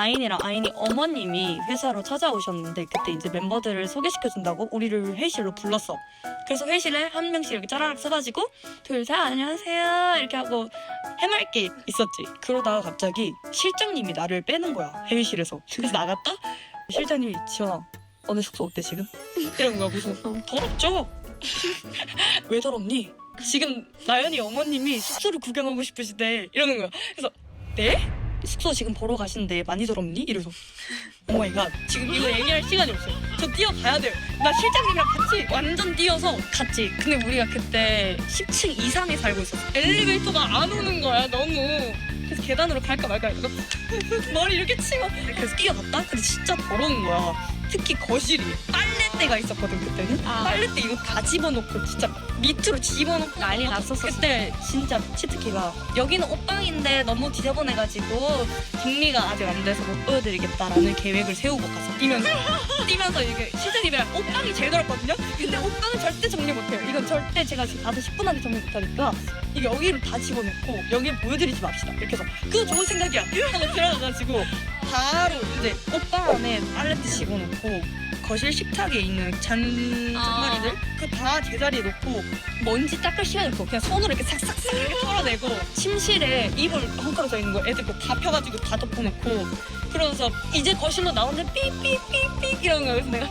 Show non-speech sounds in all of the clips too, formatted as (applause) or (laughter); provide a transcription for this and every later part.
아인이랑 아인이 어머님이 회사로 찾아오셨는데 그때 이제 멤버들을 소개시켜준다고 우리를 회의실로 불렀어. 그래서 회의실에 한 명씩 이렇게 짜라락 써가지고 둘 셋 안녕하세요 이렇게 하고 해맑게 있었지. 그러다가 갑자기 실장님이 나를 빼는 거야 회의실에서. 그래서 나갔다. 실장님이 지원아 너네 숙소 어때 지금? 이런 거야 무슨 더럽죠? (laughs) 왜 더럽니? 지금 나연이 어머님이 숙소를 구경하고 싶으시대 이러는 거야. 그래서 네? 숙소 지금 보러 가시는데 많이 더럽니? 이래서 오마이갓 지금 이거 얘기할 시간이 없어요. 저 뛰어가야 돼요. 나 실장님이랑 같이 완전 뛰어서 갔지. 근데 우리가 그때 10층 이상에 살고 있었어. 엘리베이터가 안 오는 거야 너무. 그래서 계단으로 갈까 말까 해서 (laughs) 머리 이렇게 치고 그래서 뛰어갔다? 근데 진짜 더러운 거야. 특히 거실이 빨래대가 있었거든 그때는. 아. 빨래대 이거 다 집어넣고 진짜 밑으로 집어넣고 난리 났었어. 그때 진짜 치트키가 여기는 옷방인데 너무 지저분해가지고 정리가 아직 안 돼서 못 보여드리겠다라는 계획을 세우고 가서 뛰면서 뛰면서 이게 실장님이랑 옷방이 제일 더럽거든요? 근데 옷방은 절대 정리 못해요. 이건 절대 제가 지금 가서 10분 안에 정리 못하니까 이게 여기를 다 집어넣고 여기 보여드리지 맙시다. 이렇게 해서 그거 좋은 생각이야. 하고 들어가가지고 바로 이제 옷방 안에 빨래대 집어넣고 거실 식탁에 있는 잔장마리들 그다 제자리에 놓고 먼지 닦을 시간이 없고 그냥 손으로 이렇게 싹싹싹 이렇게 털어내고 침실에 이불 헝클어져 있는 거 애들 거다 펴가지고 다 덮어놓고 그러면서 이제 거실로 나오는데 삐삐삐삐 이러는 거야 그래서 내가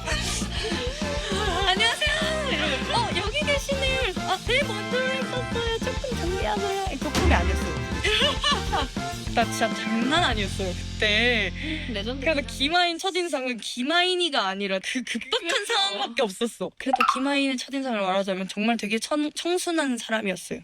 나 진짜 장난 아니었어요 그때 레전드. 그래서 김하인 첫인상은 김하인이가 아니라 그 급박한 상황밖에 없었어. 그래도 김하인의 첫인상을 말하자면 정말 되게 청, 청순한 사람이었어요.